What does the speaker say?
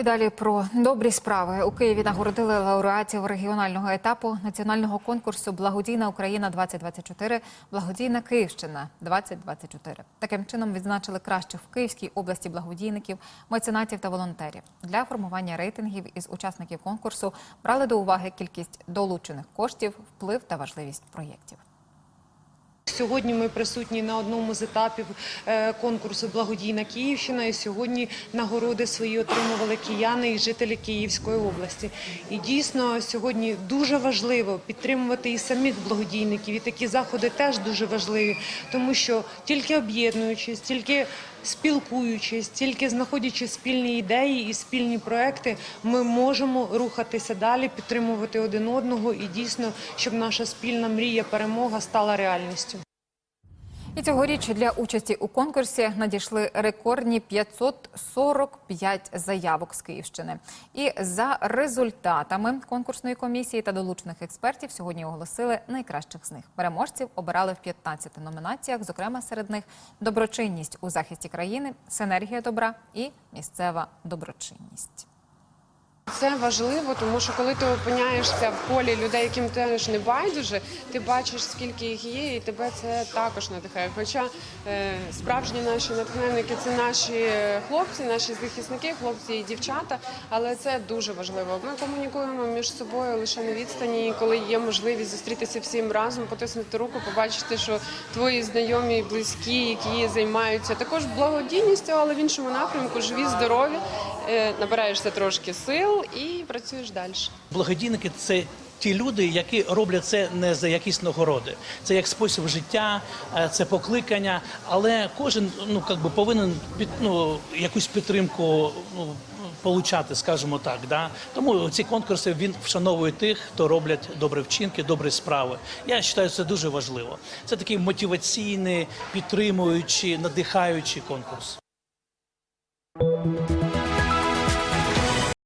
І далі про добрі справи у Києві нагородили лауреатів регіонального етапу національного конкурсу Благодійна Україна 2024 Благодійна Київщина 2024 Таким чином відзначили кращих в Київській області благодійників, меценатів та волонтерів. Для формування рейтингів із учасників конкурсу брали до уваги кількість долучених коштів, вплив та важливість проєктів. Сьогодні ми присутні на одному з етапів е, конкурсу Благодійна Київщина. І сьогодні нагороди свої отримували кияни і жителі Київської області. І дійсно сьогодні дуже важливо підтримувати і самих благодійників. І такі заходи теж дуже важливі, тому що тільки об'єднуючись, тільки спілкуючись, тільки знаходячи спільні ідеї і спільні проекти, ми можемо рухатися далі, підтримувати один одного і дійсно, щоб наша спільна мрія перемога стала реальністю. І цьогоріч для участі у конкурсі надійшли рекордні 545 заявок з Київщини. І за результатами конкурсної комісії та долучених експертів сьогодні оголосили найкращих з них. Переможців обирали в 15 номінаціях, зокрема серед них доброчинність у захисті країни, синергія добра і місцева доброчинність. Це важливо, тому що коли ти опиняєшся в полі людей, яким теж не байдуже, ти бачиш, скільки їх є, і тебе це також надихає. Хоча е, справжні наші натхненники це наші хлопці, наші захисники, хлопці і дівчата, але це дуже важливо. Ми комунікуємо між собою лише на відстані, і коли є можливість зустрітися всім разом, потиснути руку, побачити, що твої знайомі, близькі, які займаються також благодійністю, але в іншому напрямку живі, здорові, е, набираєшся трошки сил і працюєш далі. Благодійники це ті люди, які роблять це не за якісь нагороди. Це як спосіб життя, е, це покликання. Але кожен ну как би повинен під ну якусь підтримку ну. Получати, скажімо так, да тому ці конкурси він вшановує тих, хто роблять добрі вчинки, добрі справи. Я вважаю, це дуже важливо. Це такий мотиваційний, підтримуючий, надихаючий конкурс.